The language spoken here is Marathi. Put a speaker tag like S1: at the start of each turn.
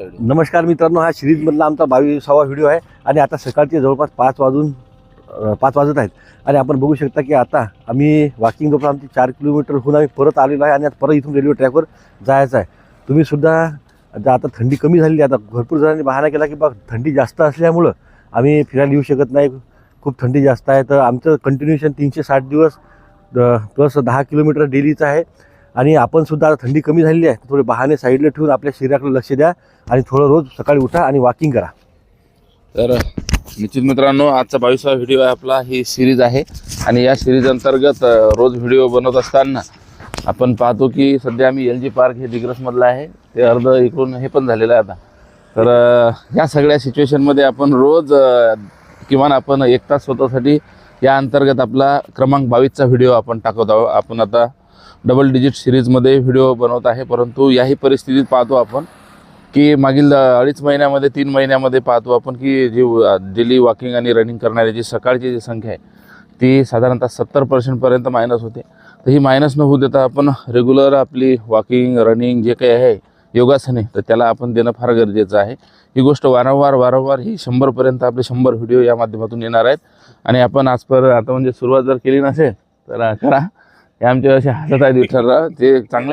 S1: नमस्कार मित्रांनो हा सिरीजमधला आमचा बावीसावा व्हिडिओ आहे आणि आता सकाळचे जवळपास पाच वाजून पाच वाजत आहेत. आणि आपण बघू शकता की आता आम्ही वॉकिंग जवळपास आमची चार किलोमीटरहून आम्ही परत आलेलो आहे आणि आता परत इथून रेल्वे ट्रॅकवर जायचं आहे. तुम्हीसुद्धा आता थंडी कमी झालेली आहे आता भरपूर जणांनी बहाणा केला की बा थंडी जास्त असल्यामुळं आम्ही फिरायला येऊ शकत नाही. खूप थंडी जास्त आहे. तर आमचं कंटिन्युएशन तीनशे साठ दिवस प्लस दहा किलोमीटर डेलीचं आहे. आणि आपण सुद्धा आता थंडी कमी झालेली आहे थोडे बहाणे साईडला ठेवून आपल्या शरीराकडे लक्ष द्या आणि थोडं रोज सकाळी उठा आणि वॉकिंग करा.
S2: तर निश्चित मित्रांनो आजचा बावीसवा व्हिडिओ आहे आपला. ही सिरीज आहे. आणि या सिरीज अंतर्गत रोज व्हिडिओ बनवत असताना आपण पाहतो की सध्या आम्ही एल जी पार्क हे दिग्रसमधलं आहे. ते अर्ध इकडून हे पण झालेलं आहे आता. तर या सगळ्या सिच्युएशनमध्ये आपण रोज किमान आपण एक तास स्वतःसाठी या अंतर्गत आपला क्रमांक बावीसचा व्हिडिओ आपण टाकत आहोत आपण आता डबल डिजिट सिरीजमध्ये व्हिडिओ बनवत आहे. परंतु याही परिस्थितीत पाहतो आपण की मागील अडीच महिन्यामध्ये तीन महिन्यामध्ये पाहतो आपण की जी डेली वॉकिंग आणि रनिंग करणाऱ्याची सकाळची जी संख्या आहे ती साधारणतः सत्तर पर्सेंटपर्यंत मायनस होते. तर ही मायनस न होऊ देता आपण रेग्युलर आपली वॉकिंग रनिंग जे काही आहे योगासने तर त्याला आपण देणं फार गरजेचं आहे. ही गोष्ट वारंवार वारंवार ही शंभरपर्यंत आपले शंभर व्हिडिओ या माध्यमातून येणार आहेत. आणि आपण आजपर आता म्हणजे सुरुवात जर केली नसेल तर करा. हे आमचे असे हसत आहेत विठ्ठलराव. ते चांगले